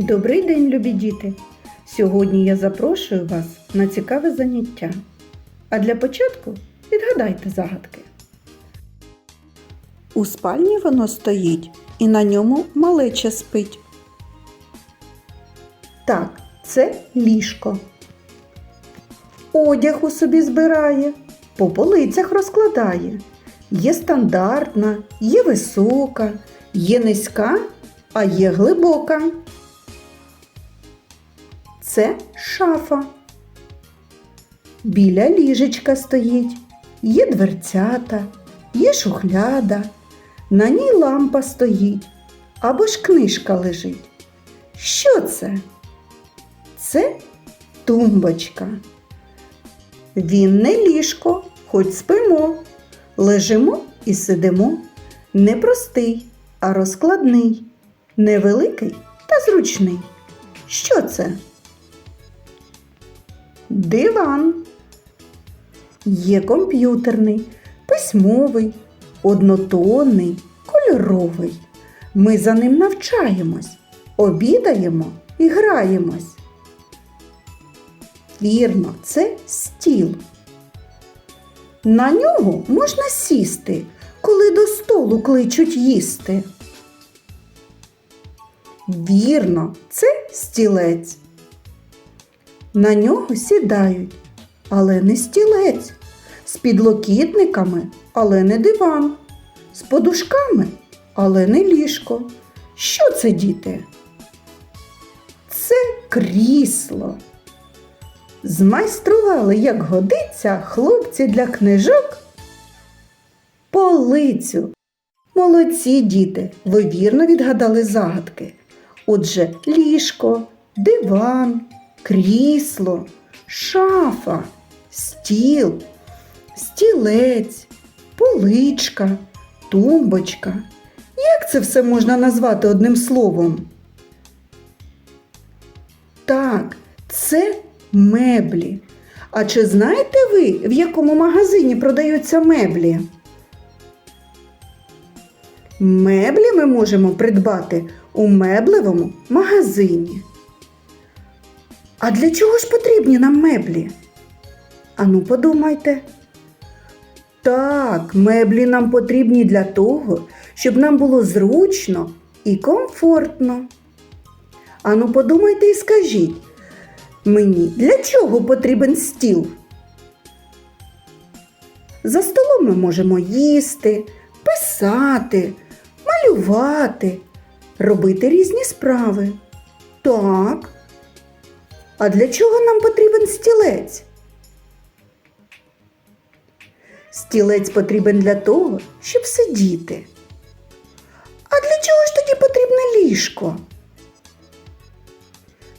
Добрий день, любі діти! Сьогодні я запрошую вас на цікаве заняття. А для початку відгадайте загадки. У спальні воно стоїть і на ньому малеча спить. Так, це ліжко. Одяг у собі збирає, по полицях розкладає. Є стандартна, є висока, є низька, а є глибока. Це шафа. Біля ліжечка стоїть, є дверцята, є шухляда, на ній лампа стоїть або ж книжка лежить. Що це? Це тумбочка. Він не ліжко, хоч спимо. Лежимо і сидимо. Не простий, а розкладний, невеликий та зручний. Що це? Диван. Є комп'ютерний, письмовий, однотонний, кольоровий. Ми за ним навчаємось, обідаємо і граємось. Вірно, це стіл. На нього можна сісти, коли до столу кличуть їсти. Вірно, це стілець. На нього сідають, але не стілець, з підлокітниками, але не диван, з подушками, але не ліжко. Що це, діти? Це крісло. Змайстрували, як годиться, хлопці для книжок полицю. Молодці діти, ви вірно відгадали загадки. Отже, ліжко, диван, крісло, шафа, стіл, стілець, поличка, тумбочка. Як це все можна назвати одним словом? Так, це меблі. А чи знаєте ви, в якому магазині продаються меблі? Меблі ми можемо придбати у меблевому магазині. А для чого ж потрібні нам меблі? Ану, подумайте. Так, меблі нам потрібні для того, щоб нам було зручно і комфортно. Ану, подумайте і скажіть мені, для чого потрібен стіл? За столом ми можемо їсти, писати, малювати, робити різні справи. Так. А для чого нам потрібен стілець? Стілець потрібен для того, щоб сидіти. А для чого ж тоді потрібне ліжко?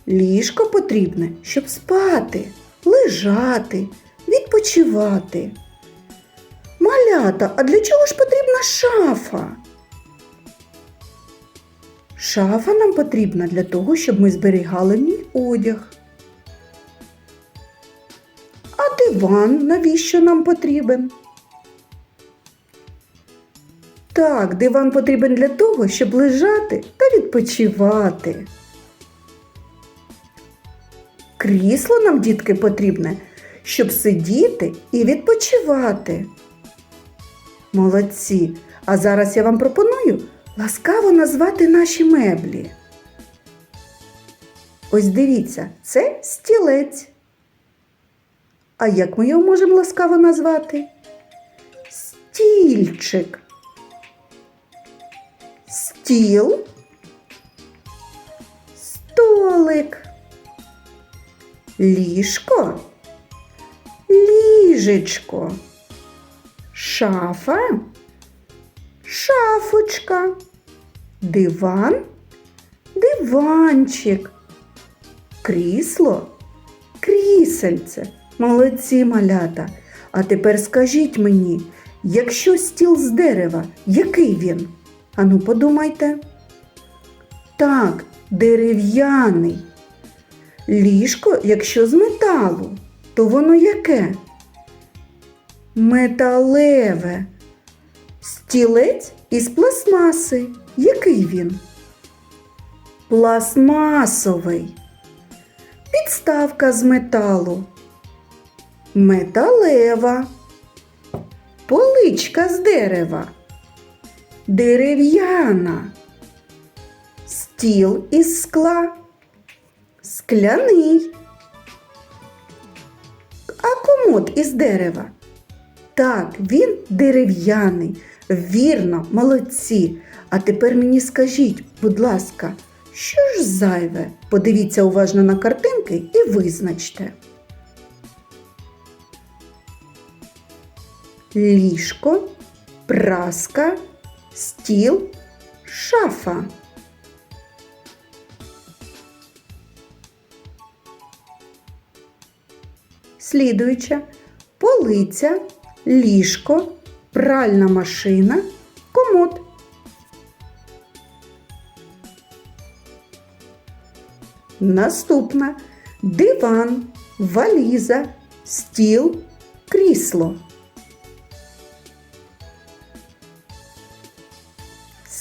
Ліжко потрібне, щоб спати, лежати, відпочивати. Малята, а для чого ж потрібна шафа? Шафа нам потрібна для того, щоб ми зберігали мій одяг. А диван навіщо нам потрібен? Так, диван потрібен для того, щоб лежати та відпочивати. Крісло нам, дітки, потрібне, щоб сидіти і відпочивати. Молодці! А зараз я вам пропоную ласкаво назвати наші меблі. Ось дивіться, це стілець. А як ми його можемо ласкаво назвати? Стільчик. Стіл. Столик. Ліжко. Ліжечко. Шафа. Шафочка. Диван. Диванчик. Крісло. Крісельце. Молодці малята. А тепер скажіть мені, якщо стіл з дерева, який він? Ану, подумайте. Так, дерев'яний. Ліжко, якщо з металу, то воно яке? Металеве. Стілець із пластмаси. Який він? Пластмасовий. Підставка з металу. Металева. Поличка з дерева. Дерев'яна. Стіл із скла. Скляний. А комод із дерева. Так, він дерев'яний. Вірно, молодці. А тепер мені скажіть, будь ласка, що ж зайве? Подивіться уважно на картинки і визначте. Ліжко, праска, стіл, шафа. Слідуюча полиця, ліжко, пральна машина, комод. Наступна диван, валіза, стіл, крісло.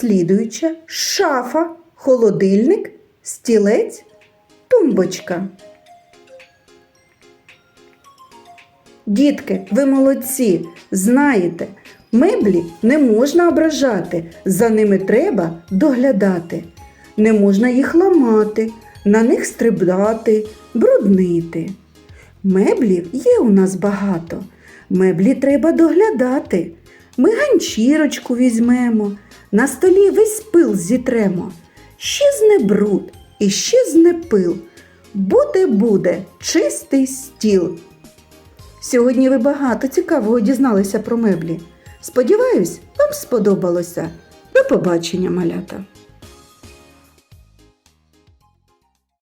Слідуюча шафа, холодильник, стілець, тумбочка. Дітки, ви молодці, знаєте, меблі не можна ображати, за ними треба доглядати. Не можна їх ламати, на них стрибати, бруднити. Меблів є у нас багато. Меблі треба доглядати. Ми ганчірочку візьмемо, на столі весь пил зітремо. Щезне бруд і щезне пил. Буде буде чистий стіл. Сьогодні ви багато цікавого дізналися про меблі. Сподіваюсь, вам сподобалося. До побачення, малята!